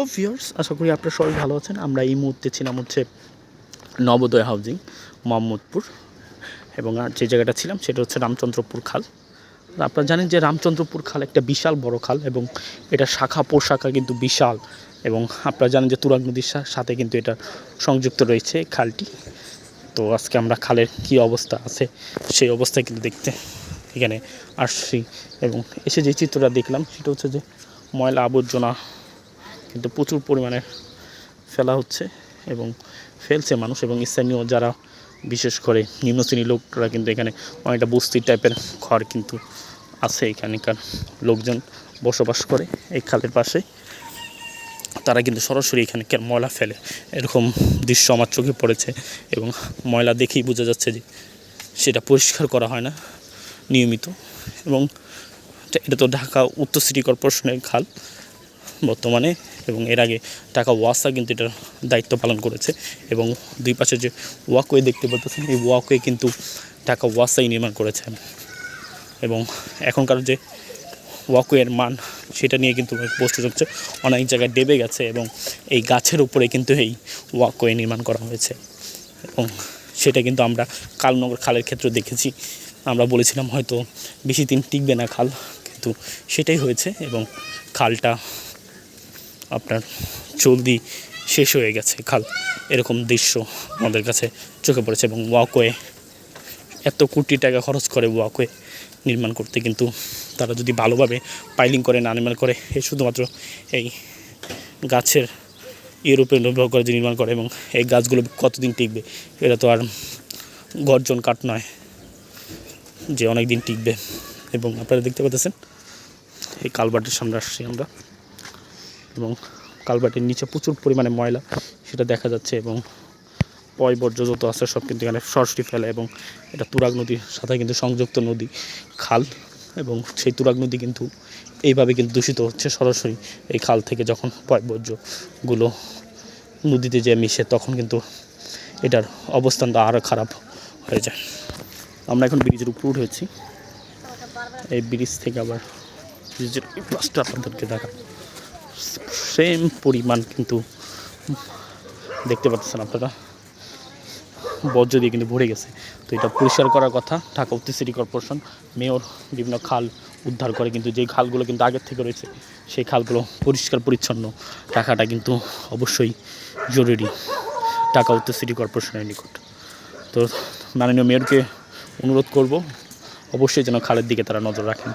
ও viewers আশা করি আপনারা সবাই ভালো আছেন। আমরা এই মুহূর্তে ছিলাম হচ্ছে নবোদয় হাউজিং, মোহাম্মদপুর। এবং আর যে জায়গাটা ছিলাম সেটা হচ্ছে রামচন্দ্রপুর খাল। আপনারা জানেন যে রামচন্দ্রপুর খাল একটা বিশাল বড় খাল এবং এটা শাখা পোশাখা কিন্তু বিশাল। এবং আপনারা জানেন যে তুরাগ নদীর সাথে কিন্তু এটা সংযুক্ত রয়েছে খালটি। তো আজকে আমরা খালের কি অবস্থা আছে সেই অবস্থায় কিন্তু দেখতে এখানে আসছি। এবং এসে যে চিত্রটা দেখলাম সেটা হচ্ছে যে ময়লা আবর্জনা কিন্তু প্রচুর পরিমাণে ফেলা হচ্ছে এবং ফেলছে মানুষ এবং স্থানীয় যারা, বিশেষ করে নিম্ন শ্রেণির লোকরা কিন্তু এখানে অনেকটা বস্তি টাইপের ঘর কিন্তু আছে। এখানকার লোকজন বসবাস করে এই খালের পাশে। তারা কিন্তু সরাসরি এখানে ময়লা ফেলে। এরকম দৃশ্য আমার চোখে পড়েছে এবং ময়লা দেখেই বোঝা যাচ্ছে যে সেটা পরিষ্কার করা হয় না নিয়মিত। এবং এটা- এটা তো ঢাকা উত্তর সিটি কর্পোরেশনের খাল। বর্তমানে এবং এর আগে ঢাকা ওয়াসা কিন্তু এটার দায়িত্ব পালন করেছে এবং দুই পাশে যে ওয়াকওয়ে দেখতে পাচ্ছেন, এই ওয়াকওয়ে কিন্তু ঢাকা ওয়াসাই নির্মাণ করেছে। এবং এখনকার যে ওয়াকওয়ের মান, সেটা নিয়ে কিন্তু প্রশ্ন হচ্ছে অনেক জায়গায় ডেবে গেছে এবং এই গাছের উপরে কিন্তু এই ওয়াকওয়ে নির্মাণ করা হয়েছে। এবং সেটা কিন্তু আমরা কালনগর খালের ক্ষেত্রে দেখেছি। আমরা বলেছিলাম হয়তো বেশি দিন টিকবে না খাল, কিন্তু সেটাই হয়েছে এবং খালটা আপনার জলদি শেষ হয়ে গেছে, খাল। এরকম দৃশ্য আমাদের কাছে চোখে পড়েছে এবং ওয়াকওয়ে এত কোটি টাকা খরচ করে ওয়াকওয়ে নির্মাণ করতে কিন্তু তারা যদি ভালোভাবে পাইলিং করে, না নির্মাণ করে এই শুধুমাত্র এই গাছের উপরে নির্ভর করে যে নির্মাণ করে এবং এই গাছগুলো কতদিন টিকবে, এটা তো আর গর্জন কাঠ নয় যে অনেক দিন টিকবে। এবং আপনারা দেখতে পাচ্ছেন, এই কালবাটের সামনে আসছি আমরা। এবং কালবাটের নিচে প্রচুর পরিমাণে ময়লা সেটা দেখা যাচ্ছে এবং পয় বর্জ্য যত আছে, সব কিন্তু এখানে সরাসরি ফেলে এবং এটা তুরাগ নদীর সাথে কিন্তু সংযুক্ত নদী, খাল এবং সেই তুরাগ নদী কিন্তু এইভাবে কিন্তু দূষিত হচ্ছে সরাসরি এই খাল থেকে যখন পয় বর্জ্যগুলো নদীতে যে মিশে তখন কিন্তু এটার অবস্থানটা আরও খারাপ হয়ে যায়। আমরা এখন ব্রিজের উপর উঠেছি। এই ব্রিজ থেকে আবার ব্রিজের পাশটা আপনাদেরকে দেখা সেম পরিমাণ কিন্তু দেখতে পাচ্ছেন আপনারা। বর্জ্য দিয়ে কিন্তু ভরে গেছে। তো এটা পরিষ্কার করার কথা ঢাকা উত্তর সিটি কর্পোরেশন মেয়র বিভিন্ন খাল উদ্ধার করে কিন্তু যেই খালগুলো কিন্তু আগের থেকে রয়েছে, সেই খালগুলো পরিষ্কার পরিচ্ছন্ন টাকাটা কিন্তু অবশ্যই জরুরি ঢাকা উত্তর সিটি কর্পোরেশনের নিকট। তো মাননীয় মেয়রকে অনুরোধ করব, অবশ্যই যেন খালের দিকে তারা নজর রাখেন।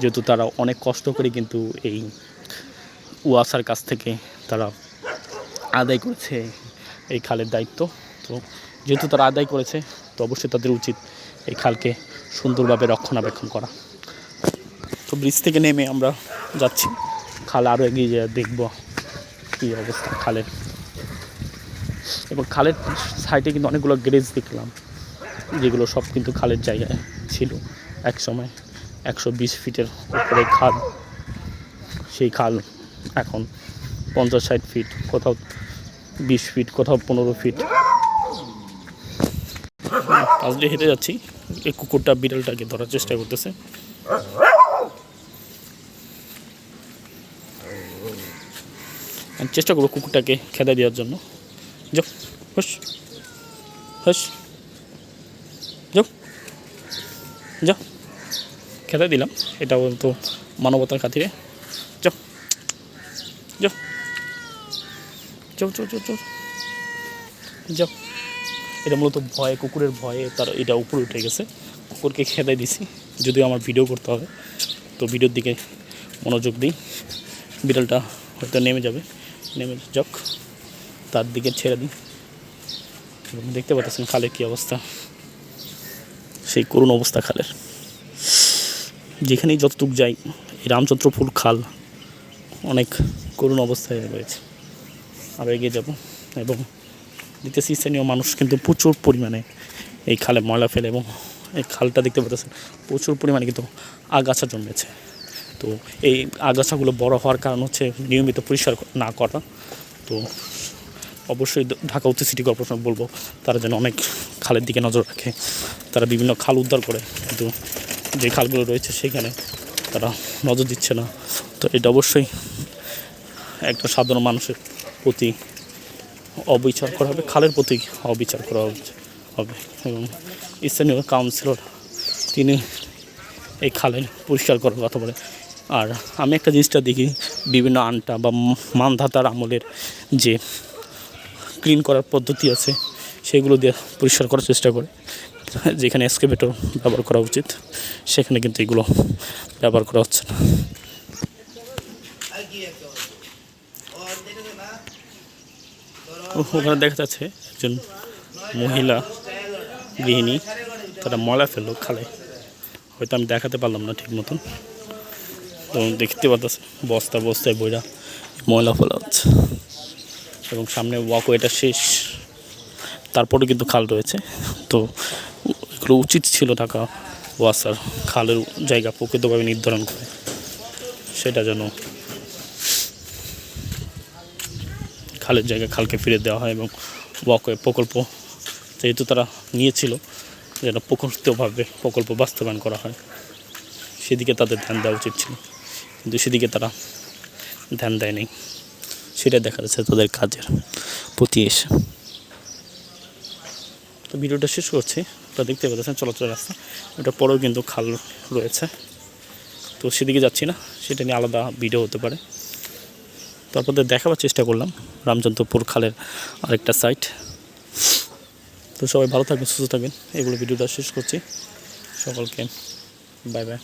যেহেতু তারা অনেক কষ্ট করে কিন্তু এই ওয়াসার কাছ থেকে তারা আদায় করেছে এই খালের দায়িত্ব। তো যেহেতু তারা আদায় করেছে, তো অবশ্যই তাদের উচিত এই খালকে সুন্দরভাবে রক্ষণাবেক্ষণ করা। তো ব্রিজ থেকে নেমে আমরা যাচ্ছি। খাল আরও এগিয়ে যা দেখব কী অবস্থা খালের। এবং খালের সাইডে কিন্তু অনেকগুলো গ্রেজ দেখলাম, যেগুলো সব কিন্তু খালের জায়গায় ছিল। এক সময় একশো বিশ ফিটের উপরে খাল, সেই খাল এখন পঞ্চাশ ষাট ফিট কোথাও বিশ ফিট কোথাও পনেরো ফিট পাশ দিয়ে হেঁটে যাচ্ছি, এই কুকুরটা বিড়ালটাকে ধরার চেষ্টা করতেছে। চেষ্টা করব কুকুরটাকে খেদা দেওয়ার জন্য। যাও হুস হুস যাও। যাও। খেতে দিলাম এটা তো মানবতার খাতিরে। যাও। যাও যাও যাও যাও যাও যাও এটা মূলত ভয়ে, কুকুরের ভয়ে তার এটা উপরে উঠে গেছে। কুকুরকে খেদাই দিছি। যদিও আমার ভিডিও করতে হবে। তো ভিডিওর দিকে মনোযোগ দিই। বিড়ালটা হয়তো নেমে যাবে। নেমে যাক। তার দিকে ছেড়ে দিই। এবং দেখতে পাচ্ছেন খালের কী অবস্থা। সেই করুণ অবস্থা খালের। যেখানেই যতটুক যাই, এই রামচন্দ্রপুর খাল অনেক করুণ অবস্থায় রয়েছে। আরও এগিয়ে যাব এবং দেখতেছি স্থানীয় মানুষ কিন্তু প্রচুর পরিমাণে এই খালে ময়লা ফেলে এবং এই খালটা দেখতে পাচ্ছেন, প্রচুর পরিমাণে কিন্তু আগাছা জন্মেছে। তো এই আগাছাগুলো বড় হওয়ার কারণ হচ্ছে নিয়মিত পরিষ্কার না করা। তো অবশ্যই ঢাকা উত্তর সিটি কর্পোরেশন বলব, তারা যেন অনেক খালের দিকে নজর রাখে। তারা বিভিন্ন খাল উদ্ধার করে, কিন্তু যে খালগুলো রয়েছে সেখানে তারা নজর দিচ্ছে না। তো এটা অবশ্যই একটা সাধারণ মানুষের প্রতি অবিচার করা হবে, খালের প্রতি অবিচার করা হবে এবং স্থানীয় কাউন্সিলর তিনি এই খালের পরিষ্কার করার কথা বলে আর আমি একটা জিনিসটা দেখি, বিভিন্ন আনটা বা মানধাতার আমলের যে ক্লিন করার পদ্ধতি আছে, সেগুলো দিয়ে পরিষ্কার করার চেষ্টা করে, যেখানে এক্সকেভেটর ব্যবহার করা উচিত, সেখানে কিন্তু এগুলো ব্যবহার করা হচ্ছে না ও- ওখানে দেখা যাচ্ছে একজন মহিলা গৃহিণী। তারা ময়লা ফেলল খালে। হয়তো আমি দেখাতে পারলাম না ঠিক মতন। তো দেখতে পাচ্ছি বস্তা বস্তায় বইরা ময়লা ফেলা হচ্ছে। এবং সামনে ওয়াকওয়েটা শেষ। তারপরে কিন্তু খাল রয়েছে। তো এগুলো উচিত ছিল টাকা ওয়াসার খালের জায়গা প্রকৃতভাবে নির্ধারণ করে। সেটা যেন খালের জায়গায় খালকে ফিরে দেওয়া হয় এবং ওয়াকওয়ে প্রকল্প যেহেতু তারা নিয়েছিল, যেন প্রকৃতভাবে প্রকল্প বাস্তবায়ন করা হয়। সেদিকে তাদের ধ্যান দেওয়া উচিত ছিল। কিন্তু সেদিকে তারা ধ্যান দেয়নি। সেটা দেখা যাচ্ছে তাদের কাজের প্রতি এসে। তো ভিডিওটা শেষ করছি। আপনারা দেখতে পাচ্ছেন চলাচল রাস্তা। ওটা পরেও কিন্তু খাল রয়েছে। তো সেদিকে যাচ্ছি না। সেটা নিয়ে আলাদা ভিডিও হতে পারে। তো আপনাদের দেখাবার চেষ্টা করলাম। রামচন্দ্রপুর খালের আরেকটা সাইট তো সবাই ভালো থাকবেন, সুস্থ থাকবেন। এগুলো ভিডিওটা শেষ করছি। সকলকে বাই বাই